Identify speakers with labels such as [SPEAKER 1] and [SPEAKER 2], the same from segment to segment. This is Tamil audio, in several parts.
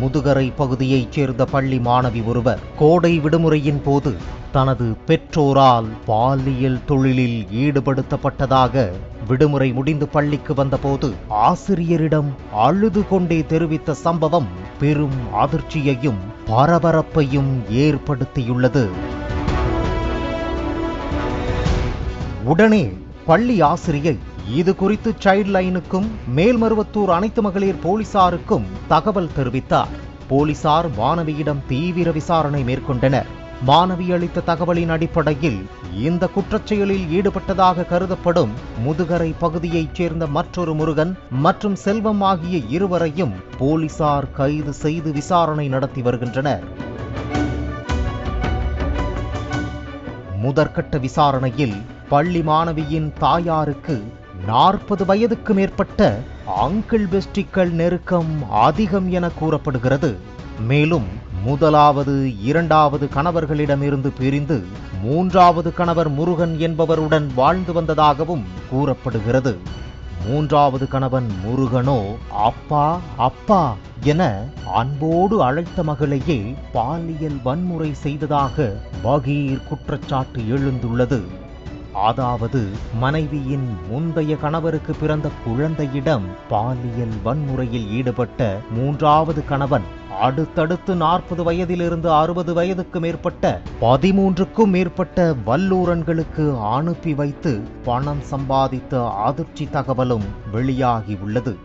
[SPEAKER 1] முதுகரை பகுதியைச் சேர்ந்த பள்ளி மாணவி ஒருவர் கோடை விடுமுறையின் போது தனது பெற்றோரால் பாலியல் தொழிலில் ஈடுபடுத்தப்பட்டதாக விடுமுறை முடிந்து பள்ளிக்கு வந்தபோது ஆசிரியரிடம் அழுது கொண்டே தெரிவித்த சம்பவம் பெரும் அதிர்ச்சியையும் பரபரப்பையும் ஏற்படுத்தியுள்ளது. உடனே பள்ளி ஆசிரியை இது குறித்து சைல்ட் லைனுக்கும் மேல்மருவத்தூர் அனைத்து மகளிர் போலீசாருக்கும் தகவல் தெரிவித்தார். போலீசார் மாணவியிடம் தீவிர விசாரணை மேற்கொண்டனர். மாணவி அளித்த தகவலின் அடிப்படையில் இந்த குற்றச்செயலில் ஈடுபட்டதாக கருதப்படும் முதுகரை பகுதியைச் சேர்ந்த மற்றொரு முருகன் மற்றும் செல்வம் ஆகிய இருவரையும் போலீசார் கைது செய்து விசாரணை நடத்தி வருகின்றனர். முதற்கட்ட விசாரணையில் பள்ளி மாணவியின் தாயாருக்கு நாற்பது வயதுக்கு மேற்பட்ட அங்கிள் பெஸ்டிக்கள் நெருக்கம் அதிகம் என கூறப்படுகிறது. மேலும் முதலாவது இரண்டாவது கணவர்களிடமிருந்து பிரிந்து மூன்றாவது கணவர் முருகன் என்பவருடன் வாழ்ந்து வந்ததாகவும் கூறப்படுகிறது. மூன்றாவது கணவன் முருகனோ அப்பா அப்பா என அன்போடு அழைத்த மகளையே பாலியல் வன்முறை செய்ததாக பகீர் குற்றச்சாட்டு எழுந்துள்ளது. அதாவது மனைவியின் முந்தைய கணவருக்கு பிறந்த குழந்தையிடம் பாலியல் வன்முறையில் ஈடுபட்ட மூன்றாவது கணவன் அடுத்தடுத்து நாற்பது வயதிலிருந்து அறுபது வயதுக்கு மேற்பட்ட பதிமூன்றுக்கும் மேற்பட்ட வல்லூரன்களுக்கு அனுப்பி வைத்து பணம் சம்பாதித்த அதிர்ச்சி தகவலும் வெளியாகி உள்ளது.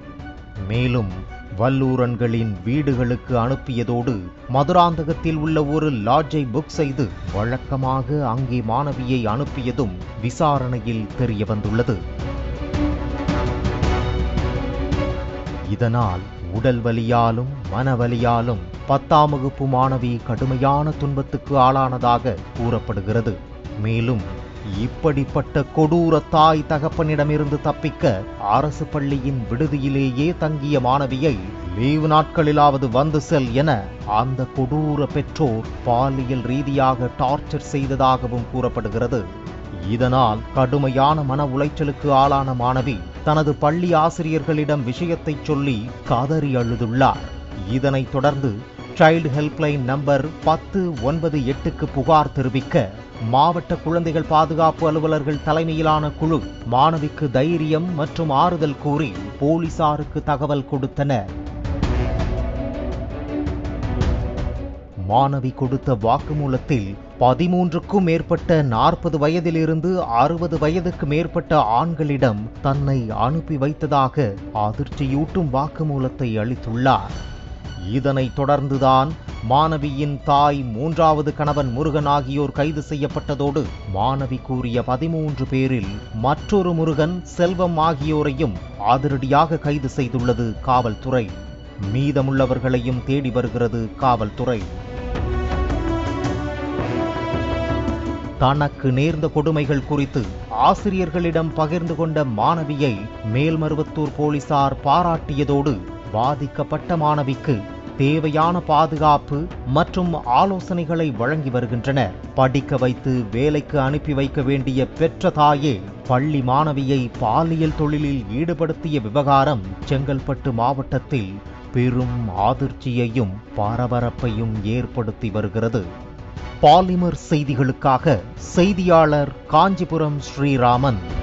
[SPEAKER 1] மேலும் வல்லூரன்களின் வீடுகளுக்கு அனுப்பியதோடு மதுராந்தகத்தில் உள்ள ஒரு லாட்ஜை புக் செய்து வழக்கமாக அங்கே மாணவியை அனுப்பியதும் விசாரணையில் தெரிய வந்துள்ளது இதனால் உடல் வலியாலும் மனவலியாலும் பத்தாம் வகுப்பு மாணவி கடுமையான துன்பத்துக்கு ஆளானதாக கூறப்படுகிறது. மேலும் இப்படிப்பட்ட கொடூர தாய் தகப்பனிடமிருந்து தப்பிக்க அரசு பள்ளியின் விடுதியிலேயே தங்கிய மாணவியை லீவு நாட்களிலாவது வந்து செல் என அந்த கொடூர பெற்றோர் பாலியல் ரீதியாக டார்ச்சர் செய்ததாகவும் கூறப்படுகிறது. இதனால் கடுமையான மன உளைச்சலுக்கு ஆளான மாணவி தனது பள்ளி ஆசிரியர்களிடம் விஷயத்தை சொல்லி கதறி அழுதுள்ளார். இதனைத் தொடர்ந்து சைல்டு ஹெல்ப்லைன் நம்பர் பத்து ஒன்பது எட்டுக்கு புகார் தெரிவிக்க மாவட்ட குழந்தைகள் பாதுகாப்பு அலுவலர்கள் தலைமையிலான குழு மாணவிக்கு தைரியம் மற்றும் ஆறுதல் கூறி போலீசாருக்கு தகவல் கொடுத்தனர். மாணவி கொடுத்த வாக்குமூலத்தில் பதிமூன்றுக்கும் மேற்பட்ட நாற்பது வயதிலிருந்து அறுபது வயதுக்கு மேற்பட்ட ஆண்களிடம் தன்னை அனுப்பி வைத்ததாக அதிர்ச்சியூட்டும் வாக்குமூலத்தை அளித்துள்ளார். இதனைத் தொடர்ந்துதான் மாணவியின் தாய் மூன்றாவது கணவன் முருகன் ஆகியோர் கைது செய்யப்பட்டதோடு மாணவி கூறிய பதிமூன்று பேரில் மற்றொரு முருகன் செல்வம் ஆகியோரையும் அதிரடியாக கைது செய்துள்ளது காவல்துறை. மீதமுள்ளவர்களையும் தேடி வருகிறது காவல்துறை. தனக்கு நேர்ந்த கொடுமைகள் குறித்து ஆசிரியர்களிடம் பகிர்ந்து கொண்ட மாணவியை மேல்மருவத்தூர் போலீசார் பாராட்டியதோடு பாதிக்கப்பட்ட மாணவிக்கு தேவையான பாதுகாப்பு மற்றும் ஆலோசனைகளை வழங்கி வருகின்றனர். படிக்க வைத்து வேலைக்கு அனுப்பி வைக்க வேண்டிய பெற்ற தாயே பள்ளி மாணவியை பாலியல் தொழிலில் ஈடுபடுத்திய விவகாரம் செங்கல்பட்டு மாவட்டத்தில் பெரும் அதிர்ச்சியையும் பரபரப்பையும் ஏற்படுத்தி வருகிறது. பாலிமர் செய்திகளுக்காக செய்தியாளர் காஞ்சிபுரம் ஸ்ரீராமன்.